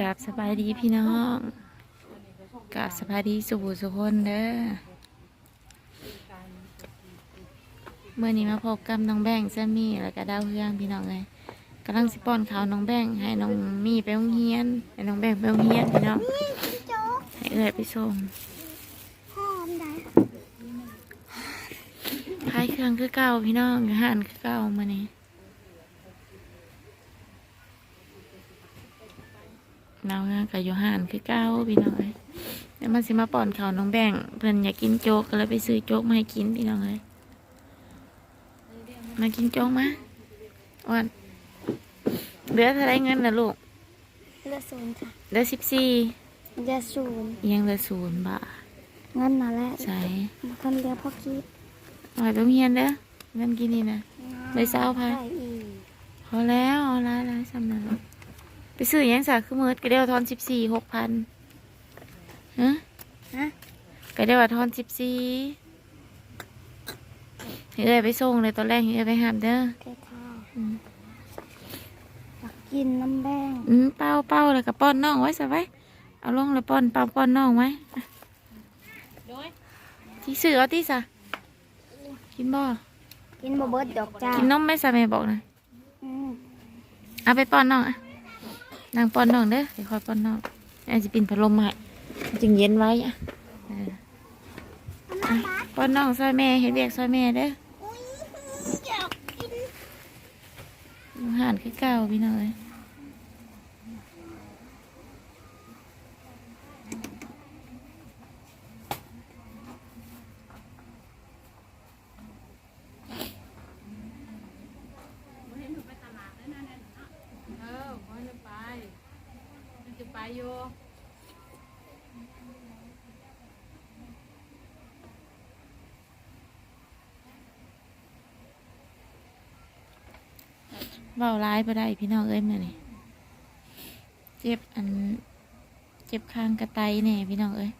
กราบสบายดีพี่น้องกราบสบายดีสุขสุขคนเด้อเมื่อนี้มาพบกับน้องแบงค์แซมมี่แล้วก็ดาวเฮืองพี่น้องเลยกำลังสิป้อนข้าวน้องแบงค์ให้น้องมี่ไปโรงเรียนให้น้องแบงค์ไปโรงเรียนพี่น้องโจ๊กให้เอื้อยไปส่งหอมได้ขายเครื่องคือเก่าพี่น้องอาหารคือเก่ามานี่เราเฮืองกับโยหานคือเก่าพี่น้องเลยแล้วมันสิมาป้อนข้าวน้องแบงค์เพิ่นอยากกินโจ๊กก็เลยไปซื้อโจ๊กมาให้กินพี่น้องเลยมากินโจ๊กมาอ้วันเหลือเท่าไรเงินนะลูกเลือดศูนย์ค่ะเหลือสิบสี่เลือดศูนย์ยังเหลือศูนย์บาทเงินมาแล้วใส่มาคนเดียวพ่อคิดเอาไปโรงเรียนเด้อเงินกินนี่นะได้เศร้าพันได้อีกพอแล้วเอาละละสำนัก ไปซื้อหยังสาคือมืดก็เดียวทอนสิบสี่หกพันฮะฮะก็เดียวว่าทอนสิบสี่เฮ้ยไปส่งเลยตอนแรกเฮ้ยไปหามเด้อแค่ข้าวอืมอยากกินน้ำแดงอืมเป้าเป้าเลยกับป้อนน้องไว้สไว้เอาลงเลยป้อนเป้าป้อนน้องไว้อะที่ซื้อเอาที่สะกินบ่กินบะเบิดดอกจ้ากินนมไหมสะแม่บอกนะอืมเอาไปป้อนน้องอะ นางป้อนน้องเด้อเดี๋ยวคอยป้อนน้องอาจจะปินพัดลมมาให้จึงเย็นไว้อะเอออะป้อนน้องซอยแม่เห็นเรียกซอยแม่เด้ออุ้ยอยากกินอาหารคือเก่าพี่น้อ งเอ้ยเบาร้ายไปได้พี่น้องเอ้ยมื่อนี่ยเจ็บอัน เจ็บข้างกระไตแน่พี่น้องเอ้ย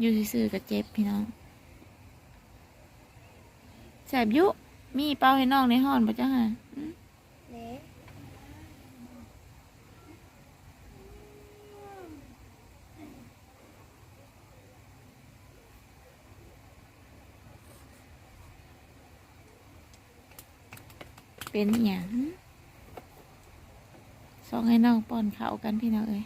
อยู่ซื่อๆกับเจ็บพี่น้องแสบยุ มีเป้าให้น้องในห้อนปะจ้าฮะ เป็นอหย่างสองให้น้องป้อนข้าวกันพี่น้องเอ้ย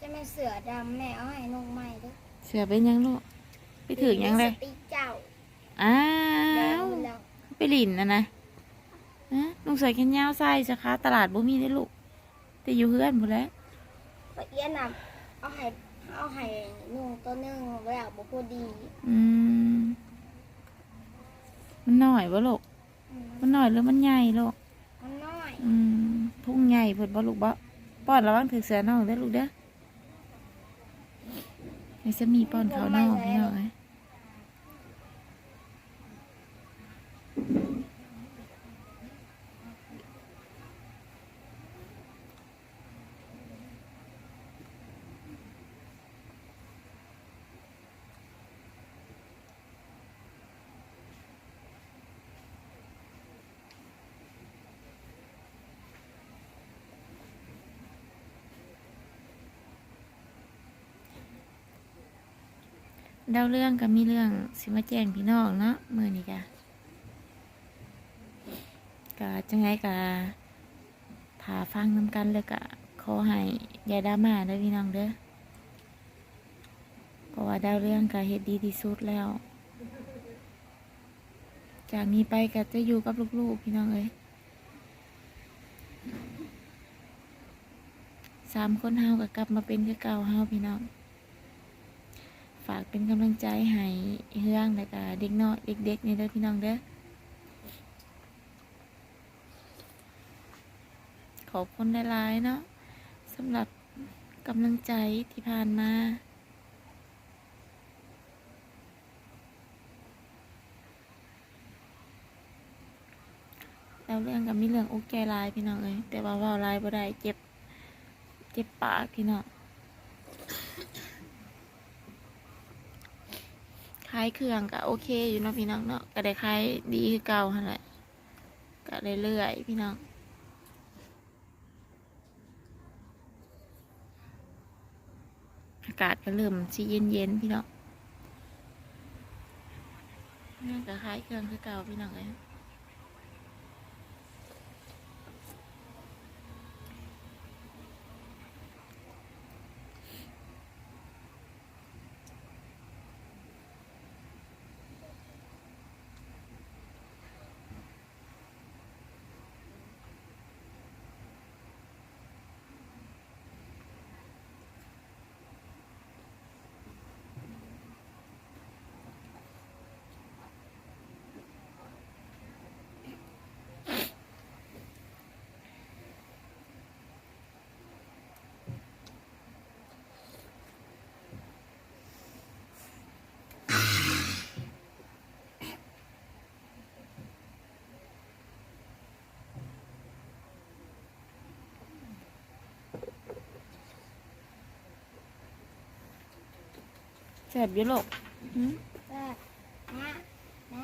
จะไม่เสือดำแม่เอาให้นงใหม่เด้วยเสือเป็นหยังลูกไปถึงยังเลยตีเจ้าอ้าแล้ววแล้วไปหลินนะนะฮะลุงใส่แขนยาวใส่สาขาตลาดบ่มีได้อลูกแต่อยู่เฮือนหมดแล้วละเอียดน่ะเอาให้เอาให้นุ่งตัวหนึงแล้วบ่พอดี อืม มันหน่อยวะลูกอืมมันหน่อยหรือมันใหญ่ลูกมันน้อยอืมพุ่งใหญ่เพิ่นบ่ลูกบ่ป้อนระวังถือเสือน้องเด้อลูกเด้อให้จะมีป้อนเขาวน้องพี่น้อง ดาเรื่องก็มีเรื่องสิมาแจ้งพี่น้องเนาะมือนี้กะกะจังไงกะถาฟังน้ำกันเลยกะขอให้ย่าดามาเด้อพี่น้องเด้อเพราะว่าดาวเรื่องกะเฮ็ดดีที่สุดแล้ว จากนี้ไปก็จะอยู่กับลูกๆพี่น้องเอ้ยสามคนเฮาก็กลับมาเป็นคือเก่าเฮาพี่น้อง ฝากเป็นกำลังใจให้เฮืองและก็เด็กน้อยเด็กๆนี่เด้อพี่น้องเด้อขอบคุณหลายๆเนาะสำหรับกำลังใจที่ผ่านมาแล้วเรื่องกับมีเรื่องอุกใจลายพี่น้องเลยแต่ว่าว่าลายบ่ได้เจ็บ เจ็บปากพี่น้อง ขายเครื่องก็โอเคอยู่เนาะพี่น้องเนาะก็ได้ขายดีคือเก่าหั่นแหละก็เรื่อยๆพี่น้องอากาศก็เริ่มสิเย็นๆพี่น้องนี่ก็คลายเครื่องคือเก่าพี่น้องเลย แสบอยู่ลูกหืมแม่แม่แม่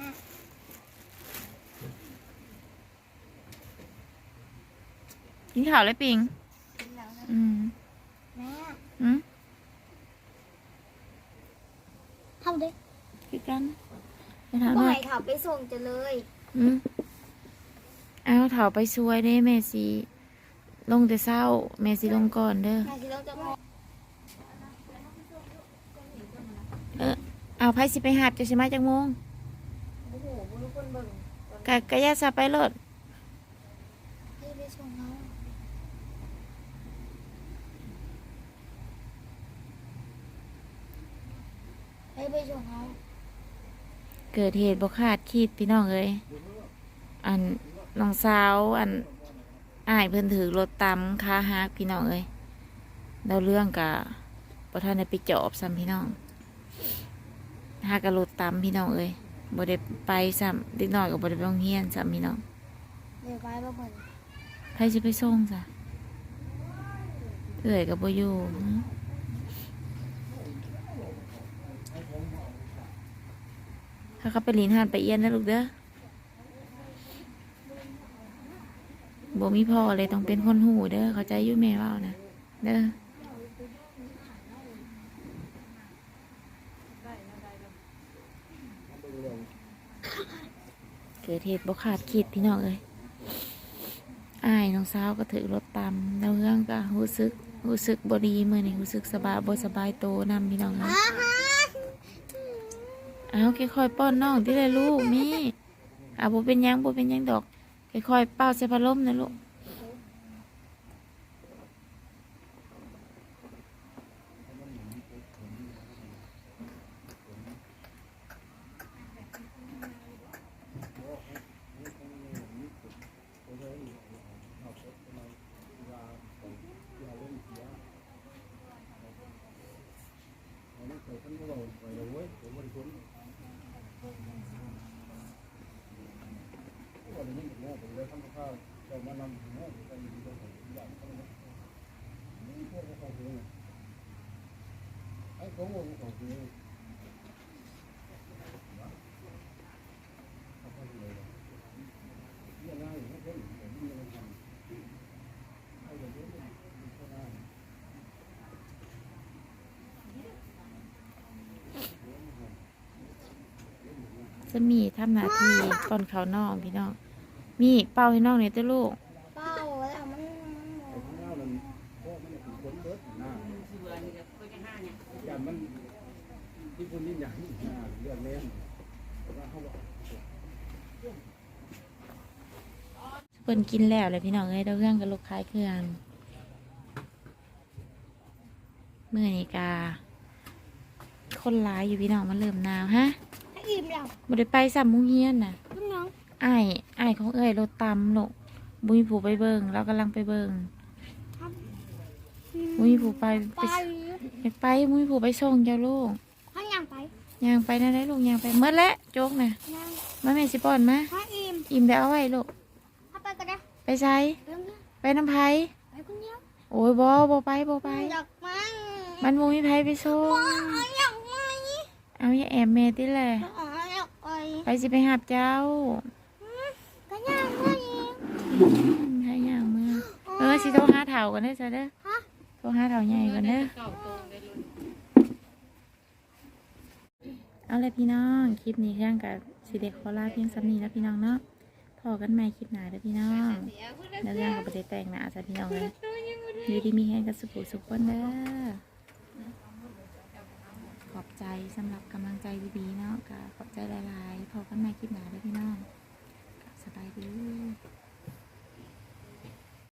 กินข้าวเลยปิงกินแล้วนะอืมแม่อืมทำดิคือกันไปถามบ่หน่อให้ยเขาไปส่งจะเลยอืมเอาเถาไปช่วยเด้แม่สีลงแต่เศร้าแม่สีลงก่อนเด้อ แม่สิต้องจะมองเออ เอาไผสิไปหาบจะใช่ไหมาจักโมงโอ้โหบุรุษคนเบิ่งกะกะยาซาไปรถให้ไปส่งเขาให้ไปส่งเขาเกิดเหตุบ่คาดคิดพี่น้องเอ้ยอันน้องสาวอันอ้ายเพิ่นถือรถตำคาฮักพี่น้องเอ้ยเราเรื่องกะบ่ทันได้ไปจอบซ้ำพี่น้อง หากะรถตำพี่น้องเอ้ยบ่ได้ไปซ้ำเด็กน้อยก็บ่ได้ไปโรงเรียนซ้ำพี่น้องเดี๋ยวไปบ่เบิ่งใครจะไปส่งจ้ะเอื่อยกับโบอยู่หึถ้าเขาไปหลินหานไปเอี้ยนนะลูกเด้อโบมีพ่อเลยต้องเป็นคนหูเด้อเข้าใจอยุ่แม่เว่านะเด้อ เกิดเหตุบ่ขาดคิดพี่น้องเอ้ยอายน้องสาวก็ถือรถตามแล้วเรื่องก็รู้สึกรู้สึกบดีเมื่อนี่รู้สึกสบายบสบายโตนำพี่น้องนะเอาค่อยๆป้อนน้องที่เลยลูกนี่เอาบ่เป็นยังบ่เป็นยังดอกค่อยๆเป้าใส่พัดลมนะลูก จะมีทำหน้าที่ป้อนเขานองพี่น้อง มีเป้าให้น้องเนี่อยเด้อลูก เป้าแล้วมันมันบ่อย่างมันที่คนนี้อย่างเรื่องเล่นว่าเขาบอกเพิ่นกินแล้วเลยพี่น้องเอ้ยเดาเรื่องกับลูกค้ายเครื่องเมื่อนี้กาคนร้ายอยู่พี่น้องมันเริ่มหนาวฮะ ให้อิ่มแล้ว บ่ได้ไปสามมุงเฮียนน่ะ ลูกน้องอ้ายอ้ายของเอ้ยรถตำลูกบุญผูไปเบิงเรากำลังไปเบิงบุญผูไปไปไปไปไปบุญผูไปส่งเจ้าลูกให้ยังไปยางไปนั่นได้ลูกยางไปเมื่อแล้วโจกน่ะยังมาแม่สิป้อนมาให้อิ่มอิ่มแล้วเอาไว้ลูกถ้าไปก็ได้ไปใช้เรื่องนี้ไปน้ำไผไปคนเดียวโอ้ยบ่บ่ไปบ่ไปอยากมันมันบ่มีไผไปส่งอยากไปเอาอย่าแอบแม่ติแหละอ๋ออยากไปไปสิไปหาบเจ้าก็อยากไป ให้ย่างเมื่อเออสิโทรหาเถากันเด้อจ้ะเด้อโทรหาเถาใหญ่กันเด้อเก่าโตได้รุ่นเอาเลยพี่น้องคลิปนี้แข่องกับสิเด็กโคราเพียงสำนีแล้วพี่น้องเนาะพอกันใหม่คลิปหน้าเด้อพี่น้องเนื้อเรื่องกับประเด็แต่งหนาจ้ะพี่น้องเลยอยู่ดีมีแห้งกับสุขสุขคนเด้อขอบใจสำหรับกำลังใจดีๆเนาะก็ขอบใจหลายๆพอกันใหม่คลิปหน้าเด้อพี่น้องสบายดี